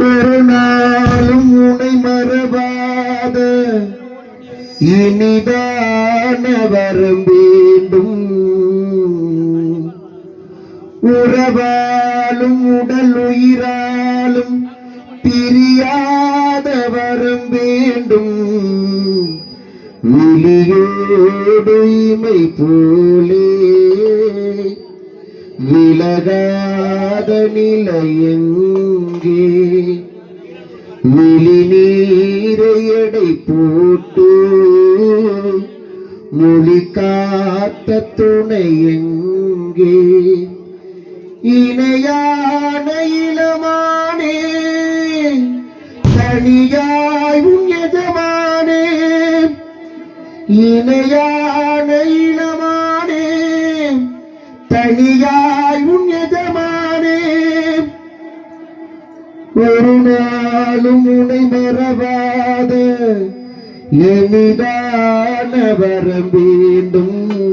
ஒரு நாளும் உனை மறவாத இனிதான வரம் வேண்டும் உறவாலும் உடல் உயிராலும் பிரியாத வரம் வேண்டும் விழியோடு இமை போலே விலகாத நிலை எங்கே விழி நீரை எடை போட்டு மொழி காத்த துணை எங்கே இணையான இளமானே தனியாய் உன் எஜமானே இணையான இளமான தனியாய் உன் எஜமானே. ஒரு நாளும் உனை மறவாத. எமிதான வரம் வேண்டும்